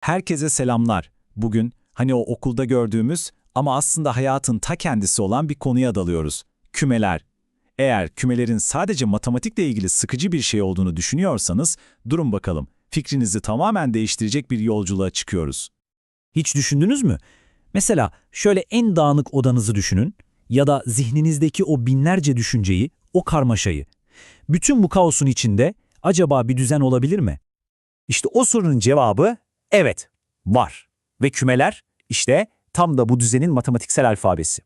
Herkese selamlar. Bugün hani o okulda gördüğümüz ama aslında hayatın ta kendisi olan bir konuya dalıyoruz. Kümeler. Eğer kümelerin sadece matematikle ilgili sıkıcı bir şey olduğunu düşünüyorsanız, durun bakalım. Fikrinizi tamamen değiştirecek bir yolculuğa çıkıyoruz. Hiç düşündünüz mü? Mesela şöyle en dağınık odanızı düşünün ya da zihninizdeki o binlerce düşünceyi, o karmaşayı. Bütün bu kaosun içinde acaba bir düzen olabilir mi? İşte o sorunun cevabı evet, var. Ve kümeler işte tam da bu düzenin matematiksel alfabesi.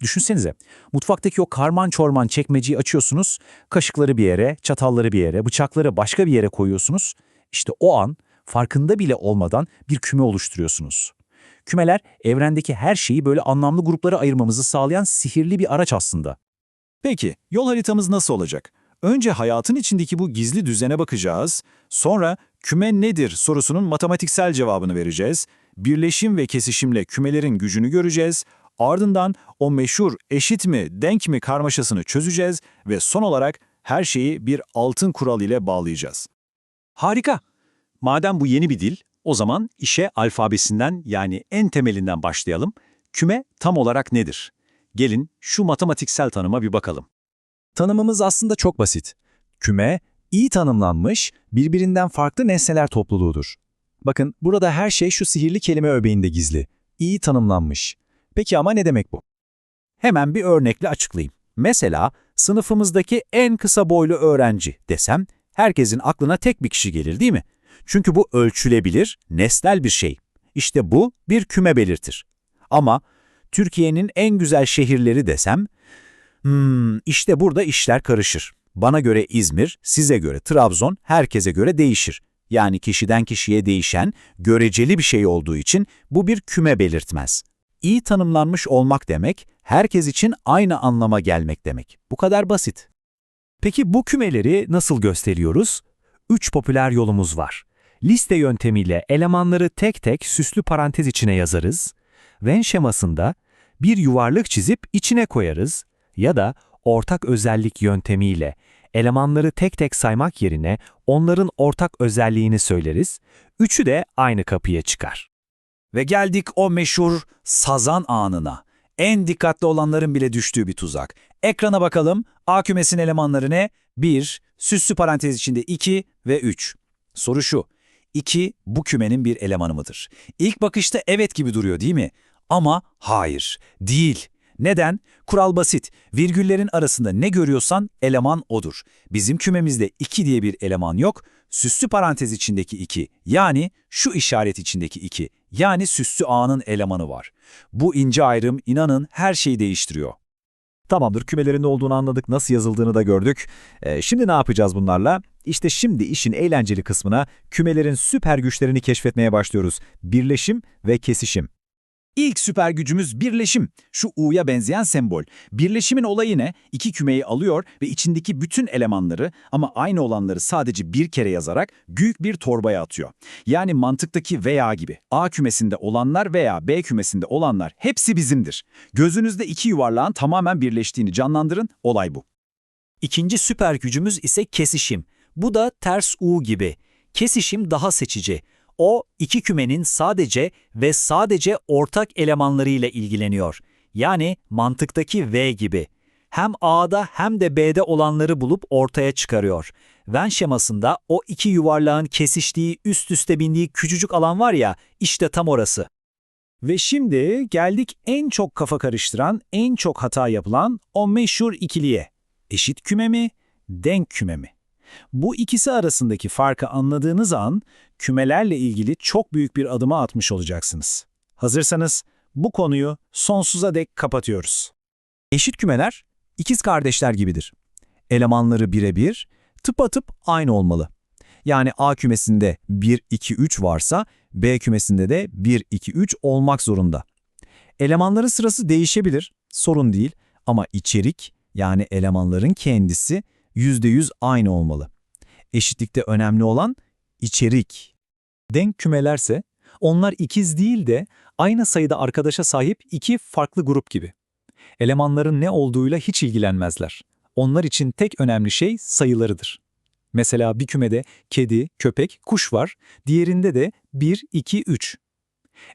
Düşünsenize, mutfaktaki o karman çorman çekmeceyi açıyorsunuz, kaşıkları bir yere, çatalları bir yere, bıçakları başka bir yere koyuyorsunuz. İşte o an farkında bile olmadan bir küme oluşturuyorsunuz. Kümeler evrendeki her şeyi böyle anlamlı gruplara ayırmamızı sağlayan sihirli bir araç aslında. Peki, yol haritamız nasıl olacak? Önce hayatın içindeki bu gizli düzene bakacağız, sonra küme nedir sorusunun matematiksel cevabını vereceğiz, birleşim ve kesişimle kümelerin gücünü göreceğiz, ardından o meşhur eşit mi, denk mi karmaşasını çözeceğiz ve son olarak her şeyi bir altın kural ile bağlayacağız. Harika. Madem bu yeni bir dil, o zaman işe alfabesinden yani en temelinden başlayalım. Küme tam olarak nedir? Gelin şu matematiksel tanıma bir bakalım. Tanımımız aslında çok basit. Küme, iyi tanımlanmış, birbirinden farklı nesneler topluluğudur. Bakın burada her şey şu sihirli kelime öbeğinde gizli. İyi tanımlanmış. Peki ama ne demek bu? Hemen bir örnekle açıklayayım. Mesela sınıfımızdaki en kısa boylu öğrenci desem, herkesin aklına tek bir kişi gelir değil mi? Çünkü bu ölçülebilir, nesnel bir şey. İşte bu bir küme belirtir. Ama Türkiye'nin en güzel şehirleri desem, hmm, işte burada işler karışır. Bana göre İzmir, size göre Trabzon, herkese göre değişir. Yani kişiden kişiye değişen, göreceli bir şey olduğu için bu bir küme belirtmez. İyi tanımlanmış olmak demek, herkes için aynı anlama gelmek demek. Bu kadar basit. Peki bu kümeleri nasıl gösteriyoruz? Üç popüler yolumuz var. Liste yöntemiyle elemanları tek tek süslü parantez içine yazarız. Venn şemasında bir yuvarlak çizip içine koyarız. Ya da ortak özellik yöntemiyle elemanları tek tek saymak yerine onların ortak özelliğini söyleriz. Üçü de aynı kapıya çıkar. Ve geldik o meşhur sazan anına. En dikkatli olanların bile düştüğü bir tuzak. Ekrana bakalım. A kümesinin elemanları ne? 1, süslü parantez içinde 2 ve 3. Soru şu. 2 bu kümenin bir elemanı mıdır? İlk bakışta evet gibi duruyor değil mi? Ama hayır, değil. Neden? Kural basit. Virgüllerin arasında ne görüyorsan eleman odur. Bizim kümemizde 2 diye bir eleman yok. Süslü parantez içindeki 2 yani şu işaret içindeki 2 yani süslü A'nın elemanı var. Bu ince ayrım inanın her şeyi değiştiriyor. Tamamdır, kümelerin ne olduğunu anladık, nasıl yazıldığını da gördük. Ee, şimdi ne yapacağız bunlarla? İşte şimdi işin eğlenceli kısmına kümelerin süper güçlerini keşfetmeye başlıyoruz. Birleşim ve kesişim. İlk süper gücümüz birleşim. Şu U'ya benzeyen sembol. Birleşimin olayı ne? İki kümeyi alıyor ve içindeki bütün elemanları ama aynı olanları sadece bir kere yazarak büyük bir torbaya atıyor. Yani mantıktaki veya gibi. A kümesinde olanlar veya B kümesinde olanlar hepsi bizimdir. Gözünüzde iki yuvarlağın tamamen birleştiğini canlandırın, olay bu. İkinci süper gücümüz ise kesişim. Bu da ters U gibi. Kesişim daha seçici. O, iki kümenin sadece ve sadece ortak elemanlarıyla ilgileniyor. Yani mantıktaki V gibi. Hem A'da hem de B'de olanları bulup ortaya çıkarıyor. Venn şemasında o iki yuvarlağın kesiştiği, üst üste bindiği küçücük alan var ya, işte tam orası. Ve şimdi geldik en çok kafa karıştıran, en çok hata yapılan o meşhur ikiliye. Eşit küme mi, denk küme mi? Bu ikisi arasındaki farkı anladığınız an kümelerle ilgili çok büyük bir adıma atmış olacaksınız. Hazırsanız bu konuyu sonsuza dek kapatıyoruz. Eşit kümeler ikiz kardeşler gibidir. Elemanları birebir, tıpatıp aynı olmalı. Yani A kümesinde 1, 2, 3 varsa B kümesinde de 1, 2, 3 olmak zorunda. Elemanların sırası değişebilir, sorun değil ama içerik yani elemanların kendisi %100 aynı olmalı. Eşitlikte önemli olan içerik. Denk kümelerse onlar ikiz değil de aynı sayıda arkadaşa sahip iki farklı grup gibi. Elemanların ne olduğuyla hiç ilgilenmezler. Onlar için tek önemli şey sayılarıdır. Mesela bir kümede kedi, köpek, kuş var, diğerinde de 1, 2, 3.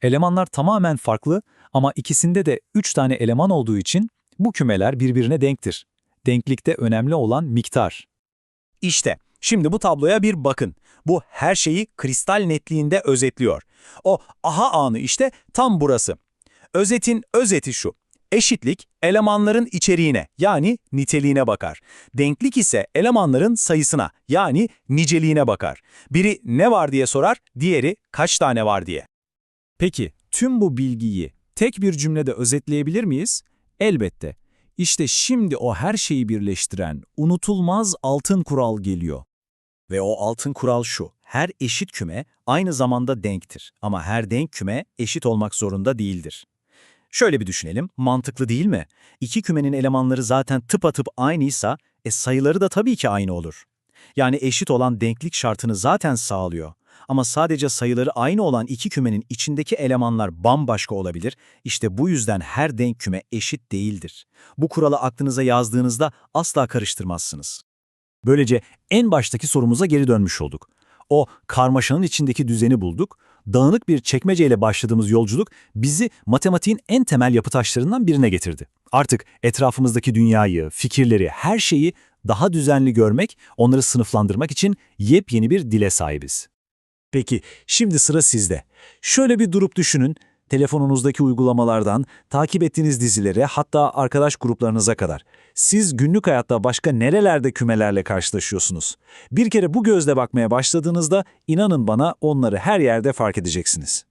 Elemanlar tamamen farklı ama ikisinde de 3 tane eleman olduğu için bu kümeler birbirine denktir. Denklikte önemli olan miktar. İşte, şimdi bu tabloya bir bakın. Bu her şeyi kristal netliğinde özetliyor. O aha anı işte tam burası. Özetin özeti şu. Eşitlik elemanların içeriğine yani niteliğine bakar. Denklik ise elemanların sayısına yani niceliğine bakar. Biri ne var diye sorar, diğeri kaç tane var diye. Peki tüm bu bilgiyi tek bir cümlede özetleyebilir miyiz? Elbette. İşte şimdi o her şeyi birleştiren unutulmaz altın kural geliyor. Ve o altın kural şu. Her eşit küme aynı zamanda denktir. Ama her denk küme eşit olmak zorunda değildir. Şöyle bir düşünelim, mantıklı değil mi? İki kümenin elemanları zaten tıpatıp aynıysa, e sayıları da tabii ki aynı olur. Yani eşit olan denklik şartını zaten sağlıyor. Ama sadece sayıları aynı olan iki kümenin içindeki elemanlar bambaşka olabilir. İşte bu yüzden her denk küme eşit değildir. Bu kuralı aklınıza yazdığınızda asla karıştırmazsınız. Böylece en baştaki sorumuza geri dönmüş olduk. O karmaşanın içindeki düzeni bulduk. Dağınık bir çekmeceyle başladığımız yolculuk bizi matematiğin en temel yapı taşlarından birine getirdi. Artık etrafımızdaki dünyayı, fikirleri, her şeyi daha düzenli görmek, onları sınıflandırmak için yepyeni bir dile sahibiz. Peki, şimdi sıra sizde. Şöyle bir durup düşünün, telefonunuzdaki uygulamalardan, takip ettiğiniz dizilere, hatta arkadaş gruplarınıza kadar. Siz günlük hayatta başka nerelerde kümelerle karşılaşıyorsunuz? Bir kere bu gözle bakmaya başladığınızda, inanın bana onları her yerde fark edeceksiniz.